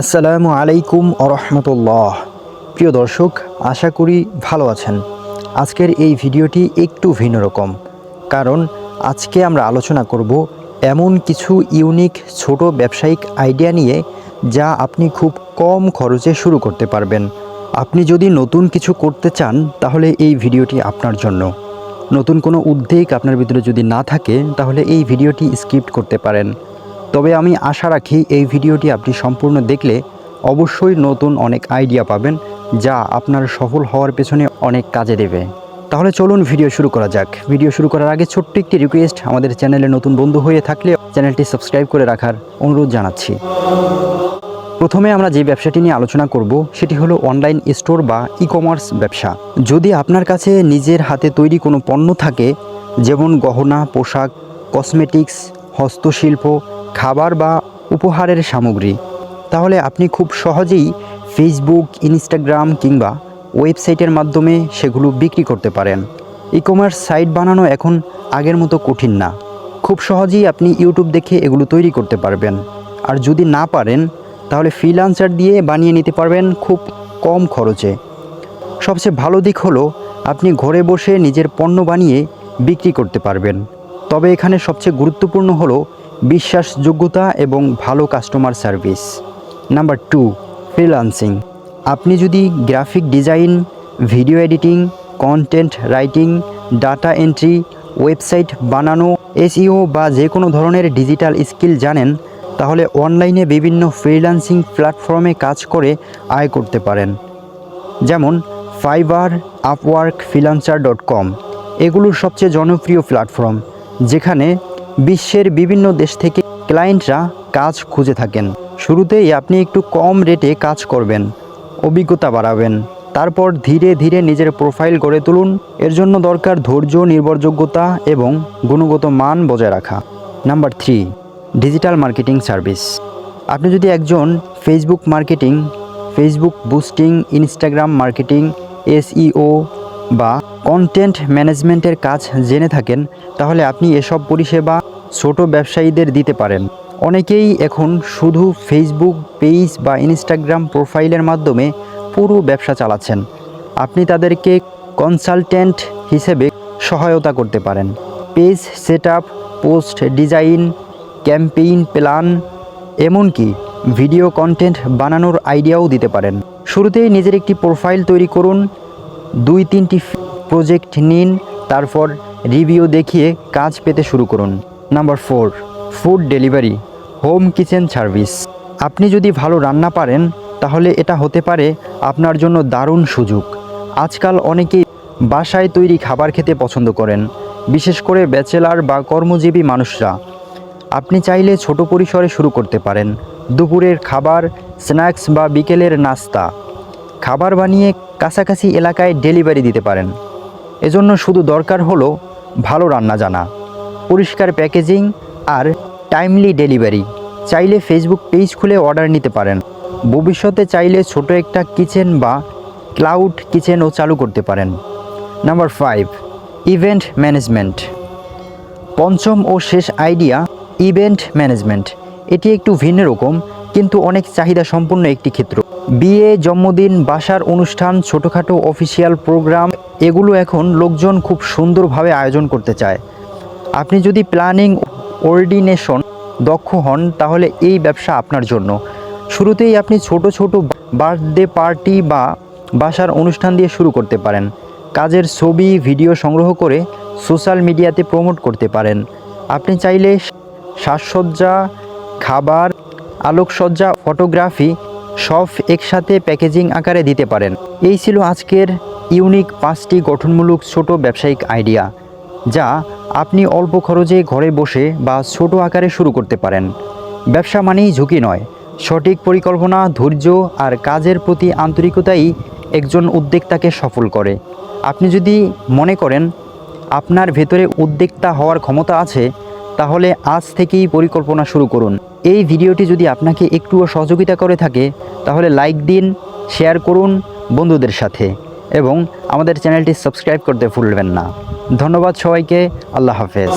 আসসালামু আলাইকুম আরহামতুল্লাহ প্রিয় দর্শক, আশা করি ভালো আছেন। আজকের এই ভিডিওটি একটু ভিন্ন রকম। কারণ, আজকে আমরা আলোচনা করব এমন কিছু ইউনিক ছোট ব্যবসায়িক আইডিয়া নিয়ে, যা আপনি খুব কম খরচে শুরু করতে পারবেন। আপনি যদি নতুন কিছু করতে চান, তাহলে এই ভিডিওটি আপনার জন্য। নতুন কোনো উদ্বেগ আপনার ভিতরে যদি না থাকে, তাহলে এই ভিডিওটি স্কিপ্ট করতে পারেন। তবে আমি আশা রাখি এই ভিডিওটি আপনি সম্পূর্ণ দেখলে অবশ্যই নতুন অনেক আইডিয়া পাবেন, যা আপনার সফল হওয়ার পেছনে অনেক কাজে দেবে। তাহলে চলুন ভিডিও শুরু করা যাক। ভিডিও শুরু করার আগে ছোট্ট একটি রিকোয়েস্ট আমাদের চ্যানেলে নতুন বন্ধু হয়ে থাকলে চ্যানেলটি সাবস্ক্রাইব করে রাখার অনুরোধ জানাচ্ছি। প্রথমে আমরা যে ব্যবসাটি নিয়ে আলোচনা করব, সেটি হলো অনলাইন স্টোর বা ই কমার্স ব্যবসা। যদি আপনার কাছে নিজের হাতে তৈরি কোনো পণ্য থাকে, যেমন গহনা, পোশাক কসমেটিক্স হস্তশিল্প, খাবার বা উপহারের সামগ্রী। তাহলে আপনি খুব সহজেই ফেসবুক ইনস্টাগ্রাম কিংবা ওয়েবসাইটের মাধ্যমে সেগুলো বিক্রি করতে পারেন। ই কমার্স সাইট বানানো এখন আগের মতো কঠিন না। খুব সহজেই আপনি ইউটিউব দেখে এগুলো তৈরি করতে পারবেন। আর যদি না পারেন, তাহলে ফ্রিলান্সার দিয়ে বানিয়ে নিতে পারবেন খুব কম খরচে। সবচেয়ে ভালো দিক হলো, আপনি ঘরে বসে নিজের পণ্য বানিয়ে বিক্রি করতে পারবেন। তবে এখানে সবচেয়ে গুরুত্বপূর্ণ হলো বিশ্বাসযোগ্যতা এবং ভালো customer service number two freelancing আপনি যদি graphic design video editing content writing data entry website বানানো এসইও বা যে কোনো ধরনের ডিজিটাল স্কিল জানেন, তাহলে অনলাইনে বিভিন্ন ফ্রিল্যান্সিং প্ল্যাটফর্মে কাজ করে আয় করতে পারেন। যেমন Fiverr Upwork Freelancer dot com এগুলোর সবচেয়ে জনপ্রিয় প্ল্যাটফর্ম যেখানে বিশ্বের বিভিন্ন দেশ থেকে ক্লায়েন্টরা কাজ খুঁজে থাকেন। শুরুতেই আপনি একটু কম রেটে কাজ করবেন, অভিজ্ঞতা বাড়াবেন। তারপর ধীরে ধীরে নিজের প্রোফাইল গড়ে তুলুন। এর জন্য দরকার ধৈর্য, নির্ভরযোগ্যতা এবং গুণগত মান বজায় রাখা। Number three, digital marketing service. আপনি যদি একজন Facebook marketing, Facebook boosting, Instagram marketing, SEO বা কন্টেন্ট ম্যানেজমেন্টের কাজ জেনে থাকেন, তাহলে আপনি এসব পরিষেবা ছোট ব্যবসায়ীদের দিতে পারেন। অনেকেই এখন শুধু ফেসবুক পেজ বা ইনস্টাগ্রাম প্রোফাইলের মাধ্যমে পুরো ব্যবসা চালাচ্ছেন। আপনি তাদেরকে কনসালটেন্ট হিসেবে সহায়তা করতে পারেন। Page set post design campaign plan এমনকি ভিডিও কন্টেন্ট বানানোর আইডিয়াও দিতে পারেন। শুরুতেই নিজের একটি প্রোফাইল তৈরি করুন দুই তিনটি প্রজেক্ট নিন, তারপর রিভিউ দেখিয়ে কাজ পেতে শুরু করুন। Number four food delivery home kitchen service আপনি যদি ভালো রান্না পারেন, তাহলে এটা হতে পারে আপনার জন্য দারুণ সুযোগ। আজকাল অনেকেই বাসায় তৈরি খাবার খেতে পছন্দ করেন, বিশেষ করে ব্যাচেলার বা কর্মজীবী মানুষরা। আপনি চাইলে ছোট পরিসরে শুরু করতে পারেন। দুপুরের খাবার, স্ন্যাক্স বা বিকেলের নাস্তা। খাবার বানিয়ে কাছাকাছি এলাকায় ডেলিভারি দিতে পারেন। এজন্য শুধু দরকার হলো ভালো রান্না জানা, পরিষ্কার প্যাকেজিং আর টাইমলি ডেলিভারি। চাইলে ফেসবুক পেজ খুলে অর্ডার নিতে পারেন। ভবিষ্যতে চাইলে ছোট একটা কিচেন বা ক্লাউড কিচেনও চালু করতে পারেন। Number five, event management. পঞ্চম ও শেষ আইডিয়া, ইভেন্ট ম্যানেজমেন্ট। এটি একটু ভিন্ন রকম, কিন্তু অনেক চাহিদা সম্পন্ন একটি ক্ষেত্র। বিয়ে, জন্মদিন, বাসার অনুষ্ঠান, ছোটোখাটো অফিসিয়াল প্রোগ্রাম এগুলো এখন লোকজন খুব সুন্দরভাবে আয়োজন করতে চায়। আপনি যদি প্ল্যানিং কোঅর্ডিনেশন দক্ষ হন, তাহলে এই ব্যবসা আপনার জন্য। শুরুতেই আপনি ছোট ছোট বার্থডে পার্টি বা বাসার অনুষ্ঠান দিয়ে শুরু করতে পারেন। কাজের ছবি ভিডিও সংগ্রহ করে সোশ্যাল মিডিয়াতে প্রমোট করতে পারেন। আপনি চাইলে সাজসজ্জা, খাবার, আলোকসজ্জা ফটোগ্রাফি সব একসাথে প্যাকেজিং আকারে দিতে পারেন। এই ছিল আজকের ইউনিক পাঁচটি গঠনমূলক ছোট ব্যবসায়িক আইডিয়া, যা আপনি অল্প খরচে ঘরে বসে বা ছোট আকারে শুরু করতে পারেন। ব্যবসা মানেই ঝুঁকি নয়, সঠিক পরিকল্পনা, ধৈর্য আর কাজের প্রতি আন্তরিকতাই একজন উদ্যোক্তাকে সফল করে। আপনি যদি মনে করেন, আপনার ভেতরে উদ্যোক্তা হওয়ার ক্ষমতা আছে তাহলে আজ থেকেই পরিকল্পনা শুরু করুন। এই ভিডিওটি যদি আপনাকে একটুও সহযোগিতা করে থাকে, তাহলে লাইক দিন, শেয়ার করুন বন্ধুদের সাথে এবং আমাদের চ্যানেলটি সাবস্ক্রাইব করতে ভুলবেন না। ধন্যবাদ সবাইকে, আল্লাহ হাফেজ।